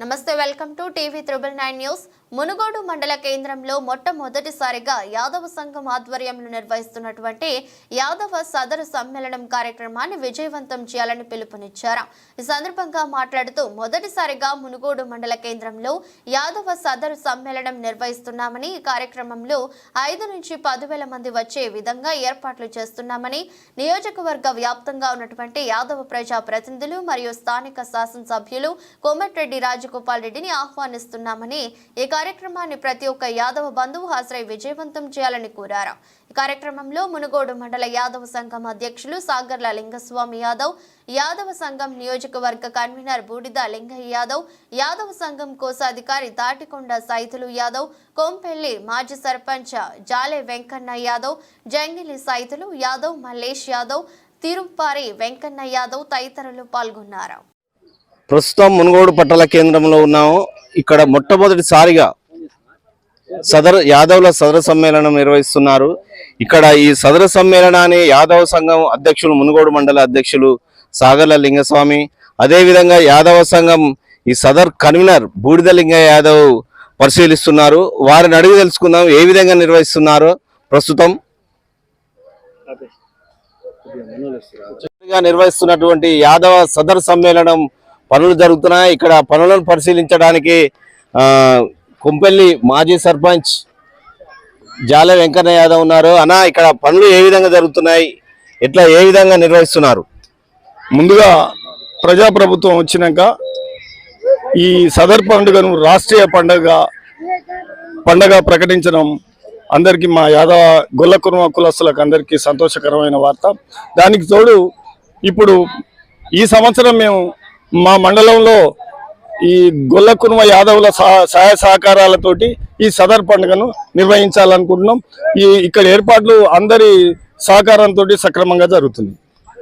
నమస్తే welcome to TV triple nine news. Munugodu మండల కేంద్రంలో మొట్టమొదటిసారిగా యాదవ సంఘం ఆధ్వర్యంలో నిర్వహిస్తున్నటువంటి యాదవ సదరు సమ్మేళనం కార్యక్రమాన్ని విజయవంతం చేయాలని పిలుపునిచ్చారు. ఈ సందర్భంగా మాట్లాడుతూ మొదటిసారిగా మునుగోడు మండల కేంద్రంలో యాదవ సదరు సమ్మేళనం నిర్వహిస్తున్నామని ఈ కార్యక్రమంలో ఐదు నుంచి పదివేల మంది వచ్చే విధంగా ఏర్పాట్లు చేస్తున్నామని నియోజకవర్గ వ్యాప్తంగా ఉన్నటువంటి యాదవ ప్రజా ప్రతినిధులు మరియు స్థానిక శాసనసభ్యులు కోమటిరెడ్డి రాజు రాజగోపాల్ రెడ్డిని ఆహ్వానిస్తున్నామని ఈ కార్యక్రమాన్ని ప్రతి ఒక్క యాదవ బంధువు హాజరై విజయవంతం చేయాలని కోరారు. ఈ కార్యక్రమంలో మునుగోడు మండల యాదవ సంఘం అధ్యక్షులు సాగర్ల లింగస్వామి యాదవ్ యాదవ సంఘం నియోజకవర్గ కన్వీనర్ బూడిద లింగయ్య యాదవ్ యాదవ సంఘం కోశాధికారి దాటికొండ సైతులు యాదవ్ కోంపెల్లి మాజీ సర్పంచ్ జాలే వెంకన్న యాదవ్ జంగిలి సైతులు యాదవ్ మల్లేష్ యాదవ్ తిరుపారి వెంకన్న యాదవ్ తదితరులు పాల్గొన్నారు. ప్రస్తుతం మునుగోడు పట్టణ కేంద్రంలో ఉన్నాము. ఇక్కడ మొట్టమొదటిసారిగా సదర్ యాదవుల సదర సమ్మేళనం నిర్వహిస్తున్నారు. ఇక్కడ ఈ సదర సమ్మేళనాన్ని యాదవ సంఘం అధ్యక్షులు మునుగోడు మండల అధ్యక్షులు సాగర్ల లింగస్వామి అదేవిధంగా యాదవ సంఘం ఈ సదర్ కన్వీనర్ బూడిద లింగయ్య యాదవ్ పరిశీలిస్తున్నారు. వారిని అడిగి తెలుసుకుందాం ఏ విధంగా నిర్వహిస్తున్నారో ప్రస్తుతం. నిర్వహిస్తున్నటువంటి యాదవ సదర్ సమ్మేళనం పనులు జరుగుతున్నాయి. ఇక్కడ పనులను పరిశీలించడానికి కుంపెల్లి మాజీ సర్పంచ్ జాల వెంకన్న యాదవ్ ఉన్నారు. అన్న ఇక్కడ పనులు ఏ విధంగా జరుగుతున్నాయి? ఎట్లా ఏ విధంగా నిర్వహిస్తున్నారు? ముందుగా ప్రజాప్రభుత్వం వచ్చినాక ఈ సదర్ పండుగను రాష్ట్రీయ పండుగ పండగ ప్రకటించడం అందరికీ మా యాదవ గొల్ల కుర్మ కులస్తులకు అందరికీ సంతోషకరమైన వార్త. దానికి తోడు ఇప్పుడు ఈ సంవత్సరం మేము మా మండలంలో ఈ గొల్ల కుర్మ యాదవుల సహ- సహాయ సహకారాలతోటి ఈ సదర్ పండుగను నిర్వహించాలనుకుంటున్నాం. ఈ ఇక్కడ ఏర్పాట్లు అందరి సహకారంతో సక్రమంగా జరుగుతుంది.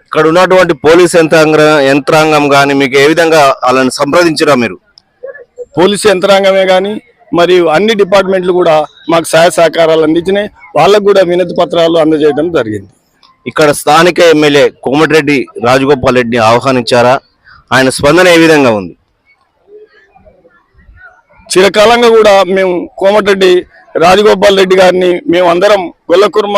ఇక్కడ ఉన్నటువంటి పోలీస్ యంత్రాంగ యంత్రాంగం కానీ మీకు ఏ విధంగా వాళ్ళని సంప్రదించరా మీరు? పోలీసు యంత్రాంగమే కానీ మరియు అన్ని డిపార్ట్మెంట్లు కూడా మాకు సహాయ సహకారాలు అందించినాయి. వాళ్ళకు కూడా వినతి పత్రాలు అందజేయడం జరిగింది. ఇక్కడ స్థానిక ఎమ్మెల్యే కోమటిరెడ్డి రాజగోపాల్ రెడ్డిని ఆహ్వానించారా? ఆయన స్పందన ఏ విధంగా ఉంది? చిరకాలంగా కూడా మేము కోమటిరెడ్డి రాజగోపాల్ రెడ్డి గారిని మేము అందరం గొల్లకుర్మ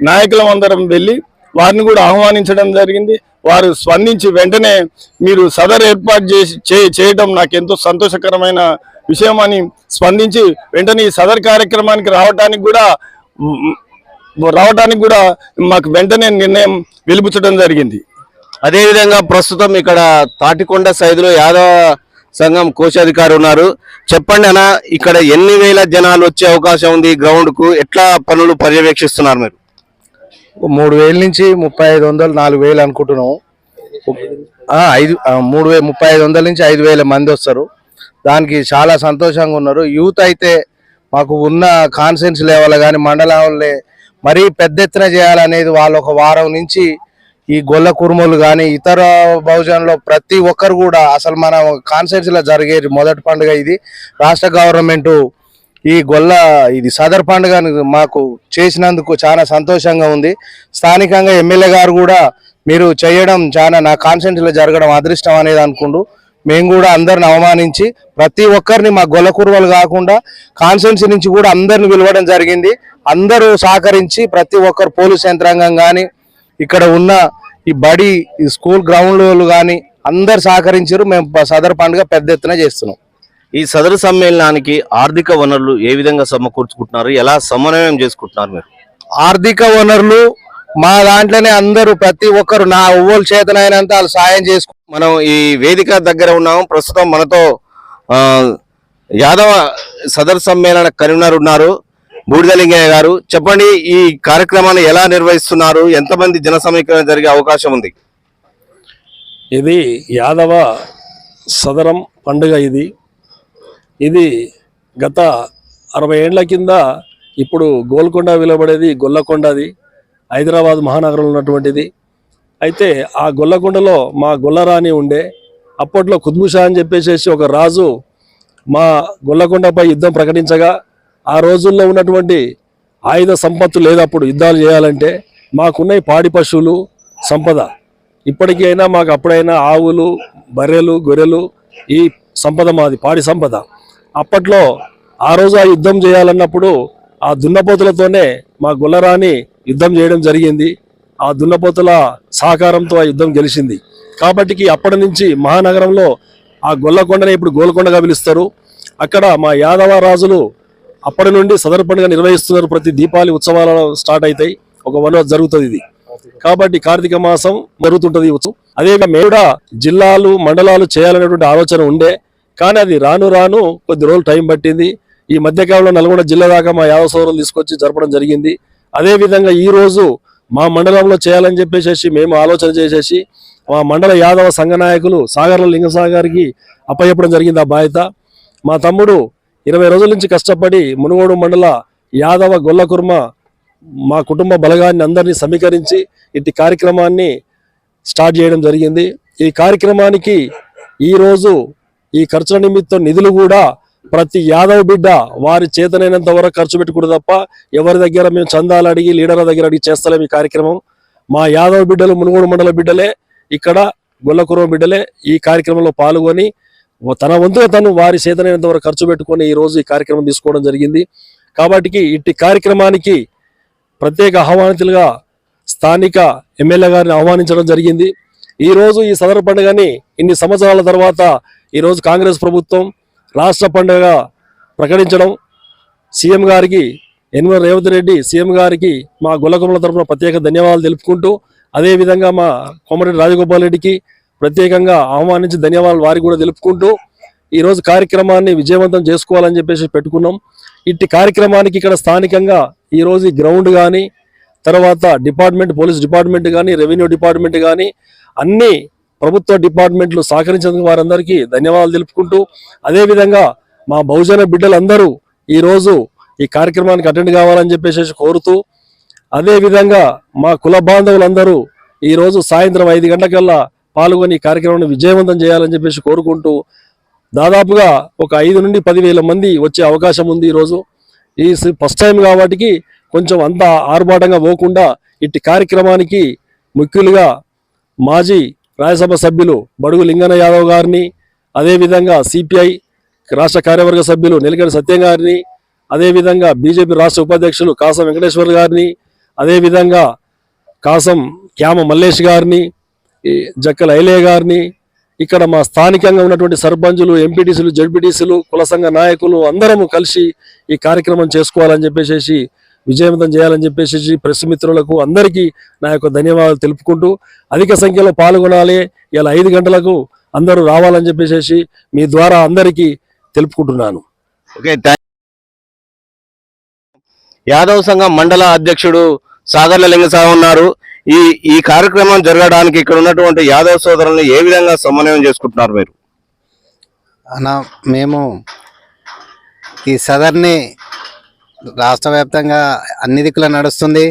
నాయకులం అందరం వెళ్ళి వారిని కూడా ఆహ్వానించడం జరిగింది. వారు స్పందించి వెంటనే మీరు సదర్ ఏర్పాటు చేసి చే- చేయడం నాకు ఎంతో సంతోషకరమైన విషయం అని స్పందించి వెంటనే ఈ సదర్ కార్యక్రమానికి రావడానికి కూడా రావటానికి రావడానికి కూడా మాకు వెంటనే నిర్ణయం వెలిపించడం జరిగింది. అదేవిధంగా ప్రస్తుతం ఇక్కడ తాటికొండ సైదులో యాదవ సంఘం కోశాధికారి ఉన్నారు. చెప్పండి అన్న ఇక్కడ ఎన్ని వేల జనాలు వచ్చే అవకాశం ఉంది గ్రౌండ్కు? ఎట్లా పనులు పర్యవేక్షిస్తున్నారు మీరు? మూడు వేల నుంచి ముప్పై ఐదు వందలు నాలుగు వేలు అనుకుంటున్నాము ఐదు మూడు వే ముప్పై ఐదు వందల నుంచి ఐదు వేల మంది వస్తారు. దానికి చాలా సంతోషంగా ఉన్నారు. యూత్ అయితే మాకు ఉన్న కాన్సెన్స్ లెవెల్ కానీ మండలంలో మరీ పెద్ద ఎత్తున చేయాలనేది వాళ్ళు ఒక వారం నుంచి ఈ గొల్ల కుర్మలు కానీ ఇతర బహుజనంలో ప్రతి ఒక్కరు కూడా అసలు మన కాన్సెన్స్లో జరిగే మొదటి పండుగ ఇది. రాష్ట్ర గవర్నమెంట్ ఈ గొల్ల ఇది సదర్ పండుగను మాకు చేసినందుకు చాలా సంతోషంగా ఉంది. స్థానికంగా ఎమ్మెల్యే గారు కూడా మీరు చేయడం చాలా నా కాన్సెన్స్లో జరగడం అదృష్టం అనేది అనుకుంటూ మేము కూడా అందరిని అవమానించి ప్రతి ఒక్కరిని మా గొల్ల కుర్వలు కాకుండా కాన్సెన్స్ నుంచి కూడా అందరిని పిలవడం జరిగింది. అందరూ సహకరించి ప్రతి ఒక్కరు పోలీస్ యంత్రాంగం కానీ ఇక్కడ ఉన్న ఈ బడి ఈ స్కూల్ గ్రౌండ్లు కానీ అందరు సహకరించారు. మేము సదర్ పండుగ పెద్ద ఎత్తున చేస్తున్నాం. ఈ సదరు సమ్మేళనానికి ఆర్థిక వనరులు ఏ విధంగా సమకూర్చుకుంటున్నారు? ఎలా సమన్వయం చేసుకుంటున్నారు మీరు? ఆర్థిక వనరులు మా దాంట్లోనే అందరూ ప్రతి ఒక్కరు నా ఒవ్వోలు చేతనైనంత వాళ్ళు సాయం చేసుకు మనం ఈ వేదిక దగ్గర ఉన్నాము. ప్రస్తుతం మనతో యాదవ సదర్ సమ్మేళన కన్వీనర్ ఉన్నారు. బూడిదలింగయ్య గారు చెప్పండి ఈ కార్యక్రమాన్ని ఎలా నిర్వహిస్తున్నారు? ఎంతమంది జన సమీకరణ జరిగే అవకాశం ఉంది? ఇది యాదవ సదరం పండుగ ఇది. ఇది గత అరవై ఏండ్ల కింద ఇప్పుడు గోల్కొండ విలువబడేది గొల్లకొండది. హైదరాబాద్ మహానగరంలో ఉన్నటువంటిది. అయితే ఆ గొల్లకొండలో మా గొల్లరాణి ఉండే. అప్పట్లో కుద్బుషా అని చెప్పేసి ఒక రాజు మా గొల్లకొండపై యుద్ధం ప్రకటించగా ఆ రోజుల్లో ఉన్నటువంటి ఆయుధ సంపత్తు లేదప్పుడు యుద్ధాలు చేయాలంటే మాకున్న పాడి పశువులు సంపద. ఇప్పటికైనా మాకు అప్పుడైనా ఆవులు బర్రెలు గొర్రెలు ఈ సంపద మాది పాడి సంపద. అప్పట్లో ఆ రోజు ఆ యుద్ధం చేయాలన్నప్పుడు ఆ దున్నపోతులతోనే మా గుల్లరాని యుద్ధం చేయడం జరిగింది. ఆ దున్నపోతుల సహకారంతో ఆ యుద్ధం గెలిచింది. కాబట్టి అప్పటి నుంచి మహానగరంలో ఆ గొల్లకొండనే ఇప్పుడు గోల్కొండగా పిలుస్తారు. అక్కడ మా యాదవ రాజులు అప్పటి నుండి సదర్ పండుగ నిర్వహిస్తున్నారు ప్రతి దీపావళి ఉత్సవాల స్టార్ట్ అవుతాయి. ఒక వన్ అవర్ జరుగుతుంది ఇది. కాబట్టి కార్తీక మాసం జరుగుతుంటది ఉత్సవం. అదేవిధంగా మేడా జిల్లాలు మండలాలు చేయాలనేటువంటి ఆలోచన ఉండే. కానీ అది రాను రాను కొద్ది రోజులు టైం పట్టింది. ఈ మధ్యకాలంలో నల్గొండ జిల్లా దాకా మా యాదవ సోదరులు తీసుకొచ్చి జరపడం జరిగింది. అదేవిధంగా ఈరోజు ఈ రోజు మా మండలంలో చేయాలని చెప్పేసి మేము ఆలోచన చేసేసి మా మండల యాదవ సంఘ నాయకులు సాగర్ల లింగసాగర్కి అప్పచెప్పడం జరిగింది ఆ బాధ్యత. మా తమ్ముడు ఇరవై రోజుల నుంచి కష్టపడి మునుగోడు మండల యాదవ గొల్లకుర్మ మా కుటుంబ బలగాన్ని అందరినీ సమీకరించి ఇట్టి కార్యక్రమాన్ని స్టార్ట్ చేయడం జరిగింది. ఈ కార్యక్రమానికి ఈరోజు ఈ ఖర్చుల నిమిత్తం నిధులు కూడా ప్రతి యాదవ్ బిడ్డ వారి చేతనైనంత వరకు ఖర్చు పెట్టకూడదు తప్ప ఎవరి దగ్గర మేము చందాలు అడిగి లీడర్ల దగ్గర అడిగి చేస్తలేం ఈ కార్యక్రమం. మా యాదవ్ బిడ్డలు మునుగోడు మండల బిడ్డలే ఇక్కడ గొల్లకుర్మ బిడ్డలే ఈ కార్యక్రమంలో పాల్గొని తన వంతుగా తను వారి సేదనైనంత వరకు ఖర్చు పెట్టుకొని ఈ రోజు ఈ కార్యక్రమం తీసుకోవడం జరిగింది. కాబట్టి ఇట్టి కార్యక్రమానికి ప్రత్యేక ఆహ్వానితులుగా స్థానిక ఎమ్మెల్యే గారిని ఆహ్వానించడం జరిగింది. ఈరోజు ఈ సదరు పండుగని ఇన్ని సంవత్సరాల తర్వాత ఈరోజు కాంగ్రెస్ ప్రభుత్వం రాష్ట్ర పండుగ ప్రకటించడం. సీఎం గారికి ఎన్వర్ రేవంత్ రెడ్డి సీఎం గారికి మా గొల్లకొమ్మల తరపున ప్రత్యేక ధన్యవాదాలు తెలుపుకుంటూ అదేవిధంగా మా కోమరెడ్డి రాజగోపాల్ రెడ్డికి ప్రత్యేకంగా ఆహ్వానించి ధన్యవాదాలు వారికి కూడా తెలుపుకుంటూ ఈరోజు కార్యక్రమాన్ని విజయవంతం చేసుకోవాలని చెప్పేసి పెట్టుకున్నాం. ఇట్టి కార్యక్రమానికి ఇక్కడ స్థానికంగా ఈరోజు గ్రౌండ్ కానీ తర్వాత డిపార్ట్మెంట్ పోలీస్ డిపార్ట్మెంట్ కానీ రెవెన్యూ డిపార్ట్మెంట్ కానీ అన్ని ప్రభుత్వ డిపార్ట్మెంట్లు సహకరించినందుకు వారందరికీ ధన్యవాదాలు తెలుపుకుంటూ అదేవిధంగా మా బహుజన బిడ్డలందరూ ఈరోజు ఈ కార్యక్రమానికి అటెండ్ కావాలని చెప్పేసి కోరుతూ అదేవిధంగా మా కుల బాంధవులందరూ ఈరోజు సాయంత్రం ఐదు గంటలకల్లా పాల్గొని కార్యక్రమాన్ని విజయవంతం చేయాలని చెప్పేసి కోరుకుంటూ దాదాపుగా ఒక ఐదు నుండి పదివేల మంది వచ్చే అవకాశం ఉంది ఈరోజు. ఈ ఫస్ట్ టైం కాబట్టి కొంచెం అంత ఆర్భాటంగా పోకుండా ఇట్టి కార్యక్రమానికి ముఖ్యులుగా మాజీ రాజ్యసభ సభ్యులు బడుగు లింగన యాదవ్ గారిని అదేవిధంగా సిపిఐ రాష్ట్ర కార్యవర్గ సభ్యులు నెలగడి సత్యం గారిని అదేవిధంగా బీజేపీ రాష్ట్ర ఉపాధ్యక్షులు కాసం వెంకటేశ్వర్ గారిని అదేవిధంగా కాసం క్యామ మల్లేష్ గారిని ఈ జక్కల ఐలే గారిని ఇక్కడ మా స్థానికంగా ఉన్నటువంటి సర్పంచులు ఎంపీటీసీలు జడ్పీటీసీలు కుల సంఘ నాయకులు అందరము కలిసి ఈ కార్యక్రమం చేసుకోవాలని చెప్పేసి విజయవంతం చేయాలని చెప్పేసి ప్రెస్ మిత్రులకు అందరికీ నా యొక్క ధన్యవాదాలు తెలుపుకుంటూ అధిక సంఖ్యలో పాల్గొనాలి. ఇలా ఐదు గంటలకు అందరూ రావాలని చెప్పేసి మీ ద్వారా అందరికీ తెలుపుకుంటున్నాను. ఓకే యాదవ్ సంఘం మండల అధ్యక్షుడు సాగర్ల లింగసాగ ఉన్నారు. ఈ ఈ కార్యక్రమం జరగడానికి ఇక్కడ ఉన్నటువంటి యాదవ్ సోదరులను ఏ విధంగా సమన్వయం చేసుకుంటున్నారు మీరు? అన్న మేము ఈ సదర్ని రాష్ట్ర వ్యాప్తంగా అన్ని దిక్కుల నడుస్తుంది.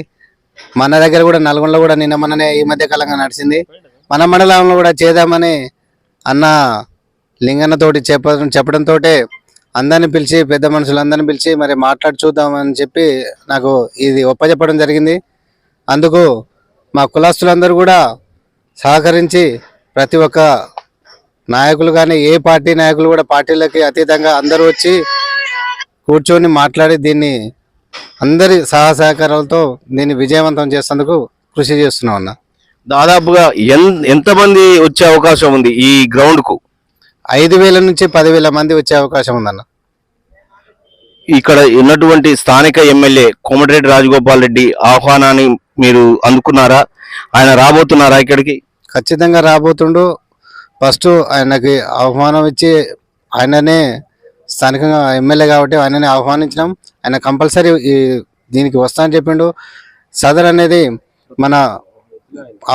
మన దగ్గర కూడా నల్గొండలో కూడా నిన్న మననే ఈ మధ్య కాలంగా నడిచింది. మన మండలంలో కూడా చేద్దామని అన్న లింగన్నతోటి చెప్ప చెప్పడంతో అందరిని పిలిచి పెద్ద మనుషులందరిని పిలిచి మరి మాట్లాడి చూద్దామని చెప్పి నాకు ఇది ఒప్పచెప్పడం జరిగింది. అందుకు మా కులస్తులందరూ కూడా సహకరించి ప్రతి ఒక్క నాయకులు కానీ ఏ పార్టీ నాయకులు కూడా పార్టీలకి అతీతంగా అందరూ వచ్చి కూర్చొని మాట్లాడి దీన్ని అందరి సహాయ సహకారాలతో దీన్ని విజయవంతం చేసేందుకు కృషి చేస్తున్నాం అన్న. దాదాపుగా ఎంతమంది వచ్చే అవకాశం ఉంది ఈ గ్రౌండ్కు ఐదు వేల నుంచి పదివేల మంది వచ్చే అవకాశం ఉందన్న. ఇక్కడ ఉన్నటువంటి స్థానిక ఎమ్మెల్యే కోమటిరెడ్డి రాజగోపాల్ రెడ్డి ఆహ్వానాన్ని మీరు అందుకున్నారా? ఆయన రాబోతున్నారా ఇక్కడికి? ఖచ్చితంగా రాబోతుండు. ఫస్ట్ ఆయనకి ఆహ్వానం ఇచ్చి ఆయననే స్థానికంగా ఎమ్మెల్యే కాబట్టి ఆయననే ఆహ్వానించినాం. ఆయన కంపల్సరీ దీనికి వస్తా అని చెప్పిండు. సదర్ అనేది మన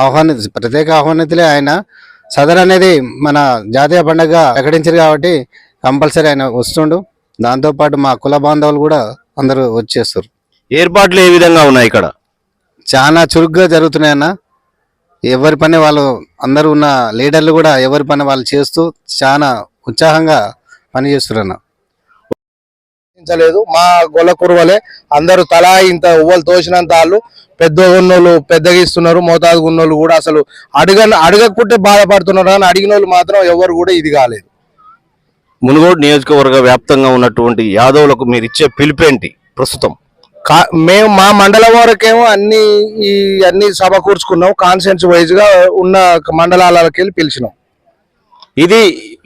ఆహ్వాని ప్రత్యేక ఆహ్వానితులే ఆయన. సదర్ అనేది మన జాతీయ పండుగ ప్రకటించారు కాబట్టి కంపల్సరీ ఆయన వస్తుండు. దాంతోపాటు మా కుల బాంధవులు కూడా అందరూ వచ్చేస్తారు. ఏర్పాట్లు ఏ విధంగా ఉన్నాయి ఇక్కడ? చాలా చురుగ్గా జరుగుతున్నాయి అన్న. ఎవరి పని వాళ్ళు అందరూ ఉన్న లీడర్లు కూడా ఎవరి పని వాళ్ళు చేస్తూ చాలా ఉత్సాహంగా పనిచేస్తున్నారు అన్న లేదు మా గొల్ల కురువలే. అందరూ తలా ఇంత ఉవ్వలు తోసినంత వాళ్ళు పెద్ద ఉన్నోళ్ళు పెద్దగా ఇస్తున్నారు మోతాదు ఉన్నోళ్ళు కూడా అసలు అడగ అడగకుంటే బాధపడుతున్నారు. కానీ అడిగిన వాళ్ళు మాత్రం ఎవరు కూడా ఇది కాలేదు. మునుగోడు నియోజకవర్గ వ్యాప్తంగా ఉన్నటువంటి యాదవులకు మీరు ఇచ్చే పిలుపేంటి ప్రస్తుతం. మేము మా మండలం వరకేమో అన్ని ఈ అన్ని సభ కూర్చుకున్నాం. కాన్సెన్స్ వైజ్గా ఉన్న మండలాలకి వెళ్ళి పిలిచినాం. ఇది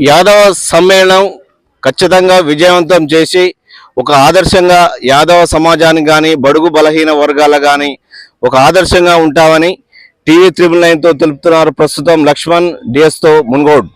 యాదవ సమ్మేళనం ఖచ్చితంగా విజయవంతం చేసి ఒక ఆదర్శంగా యాదవ సమాజానికి కానీ బడుగు బలహీన వర్గాల కానీ ఒక ఆదర్శంగా ఉంటామని టీవీ త్రిబుల్ నైన్తో తెలుపుతున్నారు ప్రస్తుతం లక్ష్మణ్ డిఎస్తో మున్గోడ్.